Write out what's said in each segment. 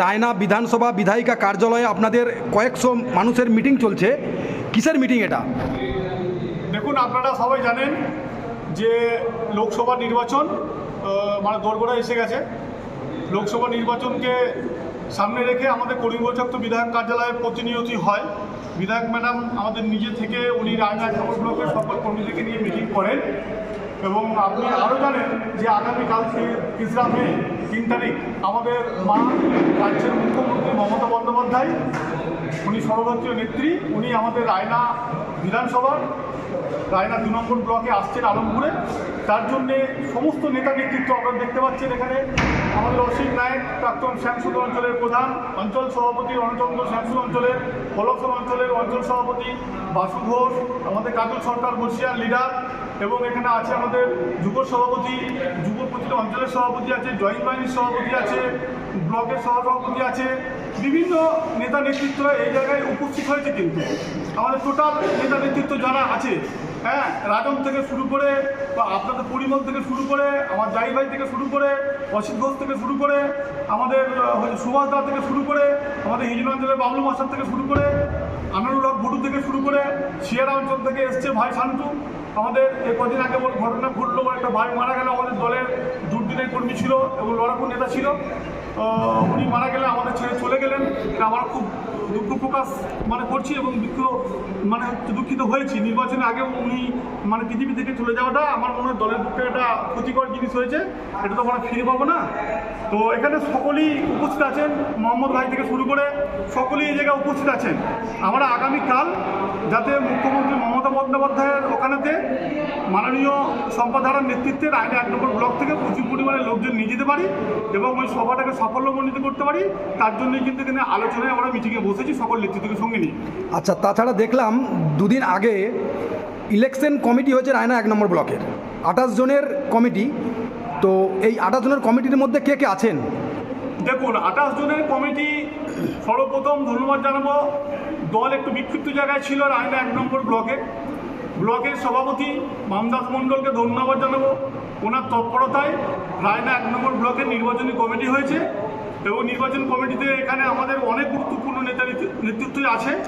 রায়না বিধানসভা বিধায়িকা কার্যালয়ে আপনাদের কয়েকশো মানুষের মিটিং চলছে। কিসের মিটিং এটা? দেখুন, আপনারা সবাই জানেন যে লোকসভা নির্বাচন মানে দোরগোড়া এসে গেছে। লোকসভা নির্বাচনকে সামনে রেখে আমাদের করিমগঞ্জ বিধায়ক কার্যালয়ে প্রতিনিয়তি হয়। বিধায়ক ম্যাডাম আমাদের নিজে থেকে উনি রায়না ঠাকুর ব্লকের সকল কর্মীদেরকে নিয়ে মিটিং করেন এবং আপনি আরও জানেন যে আগামীকাল তিসরা মে, তিন তারিখ আমাদের মা রাজ্যের মুখ্যমন্ত্রী মমতা বন্দ্যোপাধ্যায়, উনি সর্বভারতীয় নেত্রী, উনি আমাদের রায়না বিধানসভার রায়না দু নম্বর ব্লকে আসছেন আলমপুরে। তার জন্যে সমস্ত নেতা নেতৃত্ব আপনারা দেখতে পাচ্ছেন এখানে। আমাদের অসীম নায়ক, প্রাক্তন শ্যামসুদ অঞ্চলের প্রধান, অঞ্চল সভাপতি রণচন্দ্র শ্যামসুদ অঞ্চলের অঞ্চলের অঞ্চল সভাপতি বাসু ঘোষ, আমাদের কাজল সরকার বর্ষিয়ার লিডার এবং এখানে আছে আমাদের যুব সভাপতি, যুব প্রতিটা অঞ্চলের সভাপতি আছে, জয়েন্ট বাহিনীর সভাপতি আছে, ব্লকের সহসভাপতি আছে, বিভিন্ন নেতা নেতৃত্ব এই জায়গায় উপস্থিত হয়েছে কিন্তু। আমাদের টোটাল নেতা নেতৃত্ব যারা আছে হ্যাঁ রাজন থেকে শুরু করে, বা আপনাদের পরিমল থেকে শুরু করে, আমার জাই ভাই থেকে শুরু করে, অসিত ঘোষ থেকে শুরু করে, আমাদের সুভাষ দা থেকে শুরু করে, আমাদের হিজল বাবলু মাস্টার থেকে শুরু করে হক ভুটু থেকে শুরু করে শিয়ারা অঞ্চল থেকে এসছে ভাই শান্তু। আমাদের এই কদিন আগে ওর ঘটনা ঘটলো, একটা ভাই মারা গেল, আমাদের দলের দুর্দিনের কর্মী ছিল এবং লড়াকু নেতা ছিল। উনি মারা গেলে আমাদের ছেড়ে চলে গেলেন এটা আমার খুব দুঃখ প্রকাশ মানে করছি এবং দুঃখ মানে দুঃখিত হয়েছি। নির্বাচনের আগে উনি মানে পৃথিবী থেকে চলে যাওয়াটা আমার মনে হয় দলের পক্ষে একটা ক্ষতিকর জিনিস হয়েছে। এটা তো আমরা ফিরে পাবো না। তো এখানে সকলেই উপস্থিত আছেন, মোহাম্মদ ভাই থেকে শুরু করে সকলেই এই জায়গায় উপস্থিত আছেন। আমরা আগামীকাল যাতে মুখ্যমন্ত্রী মমতা বন্দ্যোপাধ্যায়ের ওখানেতে মাননীয় সম্পাদারার নেতৃত্বে রায়না এক নম্বর ব্লক থেকে প্রচুর পরিমাণে লোকজন নিয়ে যেতে পারি এবং ওই সভাটাকে সাফল্যমণ্ডিত করতে পারি। তার জন্যই কিন্তু এখানে আলোচনায় আমরা মিটিংয়ে বসেছি সকল নেতৃত্বকে সঙ্গে নিয়ে। আচ্ছা তাছাড়া দেখলাম দুদিন আগে ইলেকশন কমিটি হয়েছে রায়না এক নম্বর ব্লকের। আঠাশ জনের কমিটি তো এই আঠাশ জনের কমিটির মধ্যে কে কে আছেন? দেখুন আঠাশ জনের কমিটি সর্বপ্রথম ধন্যবাদ জানাব। দল একটু বিক্ষিপ্ত জায়গায় ছিল রায়না এক নম্বর ব্লকে। ব্লকের সভাপতি মামদাস মণ্ডলকে ধন্যবাদ জানাব। ওনার তৎপরতায় রায়না এক নম্বর ব্লকের নির্বাচনী কমিটি হয়েছে এবং নির্বাচন কমিটিতে এখানে আমাদের অনেক গুরুত্বপূর্ণ নেতা নেতৃ- নেতৃত্বই আছে।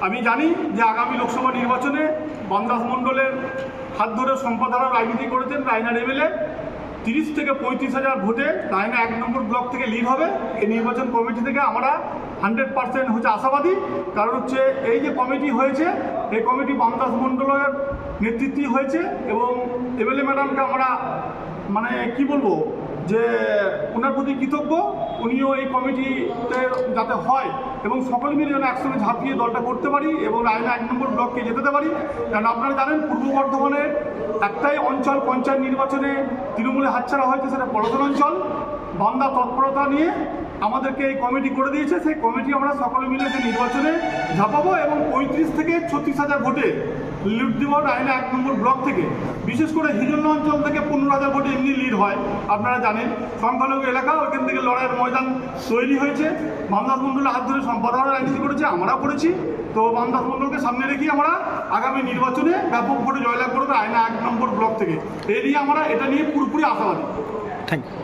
আমি জানি যে আগামী লোকসভা নির্বাচনে বামদাস মণ্ডলের হাত ধরে সম্পাদনা রাজনীতি করেছেন রায়নার এমএলএ তিরিশ থেকে পঁয়ত্রিশ হাজার ভোটে রায়না এক নম্বর ব্লক থেকে লিড হবে। এই নির্বাচন কমিটি থেকে আমরা হান্ড্রেড পার্সেন্ট হচ্ছে আশাবাদী। কারণ হচ্ছে এই যে কমিটি হয়েছে, এই কমিটি বামদাস মণ্ডলের নেতৃত্বই হয়েছে এবং এমএলএ ম্যাডামকে আমরা মানে কি বলব যে ওনার প্রতি কৃতজ্ঞ। উনিও এই কমিটিতে যাতে হয় এবং সকলে মিলে যেন একসঙ্গে ঝাঁপিয়ে দলটা করতে পারি এবং রায়না এক নম্বর ব্লককে যেতে পারি। কারণ আপনারা জানেন, পূর্ব বর্ধমানের একটাই অঞ্চল পঞ্চায়েত নির্বাচনে তৃণমূলে হাতছাড়া হয়েছে, সেটা পলতন অঞ্চল। বান্দা তৎপরতা নিয়ে আমাদেরকে এই কমিটি করে দিয়েছে। সেই কমিটি আমরা সকলে মিলে সেই নির্বাচনে ঝাঁপাবো এবং পঁয়ত্রিশ থেকে ছত্রিশ হাজার ভোটে লিড দিব রায়না এক নম্বর ব্লক থেকে, বিশেষ করে হিজন্য অঞ্চল থেকে পনেরো হাজার ভোটে এমনি লিড হয়। আপনারা জানেন, সংখ্যালঘু এলাকা, ওইখান থেকে লড়াইয়ের ময়দান তৈরি হয়েছে। বামদাস মণ্ডলের হাত ধরে সম্পাদনা রাজনীতি করেছে, আমরাও করেছি। তো মামদাস মণ্ডলকে সামনে রেখে আমরা আগামী নির্বাচনে ব্যাপক ভোটে জয়লাভ করব রায়না এক নম্বর ব্লক থেকে। এই নিয়ে আমরা এটা নিয়ে পুরোপুরি আশাবাদী। Thank you